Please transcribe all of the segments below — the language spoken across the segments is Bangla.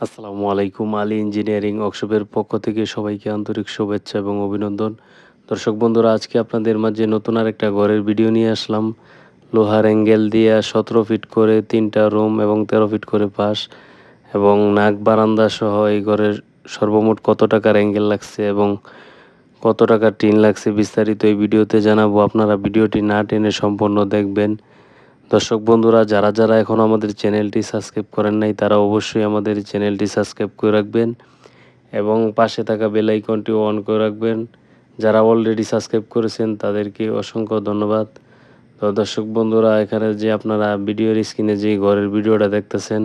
আসসালামু আলাইকুম, আলী ইঞ্জিনিয়ারিং ওয়ার্কশপের পক্ষ থেকে সবাইকে আন্তরিক শুভেচ্ছা এবং অভিনন্দন। দর্শক বন্ধুরা, আজকে আপনাদের মাঝে নতুন আর একটা ঘরের ভিডিও নিয়ে আসলাম। লোহার অ্যাঙ্গেল দিয়ে সতেরো ফিট করে তিনটা রুম এবং তেরো ফিট করে পাশ এবং নাক বারান্দা সহ এই ঘরের সর্বমোট কত টাকার অ্যাঙ্গেল লাগছে এবং কত টাকার টিন লাগছে বিস্তারিত এই ভিডিওতে জানাব। আপনারা ভিডিওটি না টেনে সম্পূর্ণ দেখবেন। দর্শক বন্ধুরা, যারা যারা এখন আমাদের চ্যানেলটি সাবস্ক্রাইব করেন নাই, তারা অবশ্যই আমাদের চ্যানেলটি সাবস্ক্রাইব করে রাখবেন এবং পাশে থাকা বেল আইকনটি অন করে রাখবেন। যারা অলরেডি সাবস্ক্রাইব করেছেন, তাদেরকে অসংখ্য ধন্যবাদ। তো দর্শক বন্ধুরা, এখানে যে আপনারা ভিডিওর স্ক্রিনে যে ঘরের ভিডিওটা দেখতেছেন,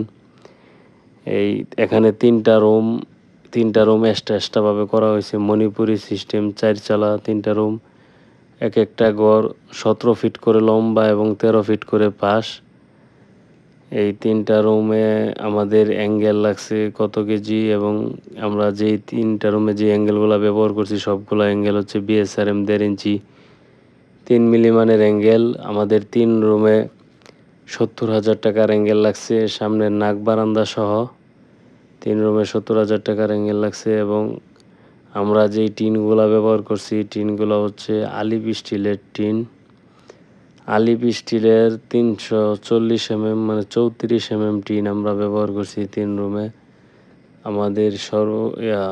এই এখানে তিনটা রুম তিনটা রুম এক্সট্রা এক্সট্রাভাবে করা হয়েছে। মণিপুরি সিস্টেম চারচালা তিনটা রুম এক একটা ঘর সতেরো ফিট করে লম্বা এবং তেরো ফিট করে পাশ। এই তিনটা রুমে আমাদের অ্যাঙ্গেল লাগছে কত কেজি এবং আমরা যেই তিনটা রুমে যে অ্যাঙ্গেলগুলো ব্যবহার করছি, সবগুলো অ্যাঙ্গেল হচ্ছে বিএসআরএম দেড় ইঞ্চি। তিন মিলিমানের অ্যাঙ্গেল, আমাদের তিন রুমে সত্তর হাজার টাকার অ্যাঙ্গেল লাগছে, সামনের নাক বারান্দা সহ। তিন রুমে সত্তর হাজার টাকার অ্যাঙ্গেল লাগছে এবং আমরা যেই টিনগুলো ব্যবহার করছি, টিনগুলো হচ্ছে আলিপ স্টিলের টিন। আলিপ স্টিলের তিনশো চল্লিশ এমএম মানে চৌত্রিশ এমএম টিন আমরা ব্যবহার করছি তিন রুমে আমাদের সর্ব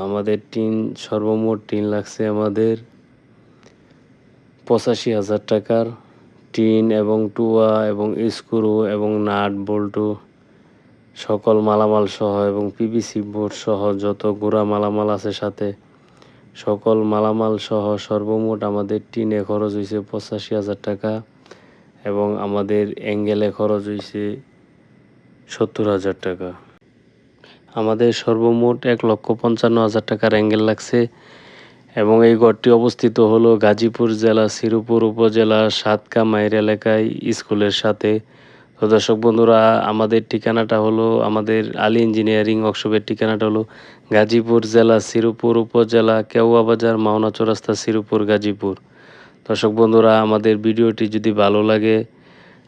আমাদের টিন, সর্বমোট টিন লাগছে আমাদের পঁচাশি হাজার টাকার। টিন এবং টুয়া এবং স্ক্রু এবং নাট, বল্টু, সকল মালামাল সহ এবং পিভিসি বোর্ড সহ যত গোড়া মালামাল আছে সাথে সকল মালামাল সহ সর্বমোট আমাদের টিনে খরচ হয়েছে পঁচাশি হাজার টাকা এবং আমাদের অ্যাঙ্গেলে খরচ হয়েছে সত্তর হাজার টাকা। আমাদের সর্বমোট এক লক্ষ পঞ্চান্ন হাজার টাকার অ্যাঙ্গেল লাগছে এবং এই ঘরটি অবস্থিত হলো গাজীপুর জেলা শ্রীপুর উপজেলা সাতকা মায়ের এলাকায় স্কুলের সাথে। তো দর্শক বন্ধুরা, আমাদের ঠিকানাটা হলো আমাদের আলী ইঞ্জিনিয়ারিং ওয়ার্কশপের ঠিকানাটা হলো গাজীপুর জেলা শ্রীপুর উপজেলা কেওয়া বাজার মাওনা চৌরাস্তা শ্রীপুর গাজীপুর। দর্শক বন্ধুরা, আমাদের ভিডিওটি যদি ভালো লাগে,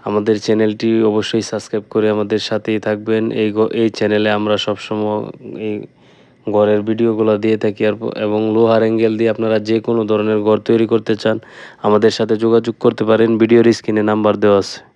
আমাদের চ্যানেলটি অবশ্যই সাবস্ক্রাইব করে আমাদের সাথেই থাকবেন। এই এই চ্যানেলে আমরা সবসময় এই ঘরের ভিডিওগুলো দিয়ে থাকি আর এবং লোহার অ্যাঙ্গেল দিয়ে আপনারা যে কোনো ধরনের ঘর তৈরি করতে চান, আমাদের সাথে যোগাযোগ করতে পারেন। ভিডিওর স্ক্রিনে নাম্বার দেওয়া আছে।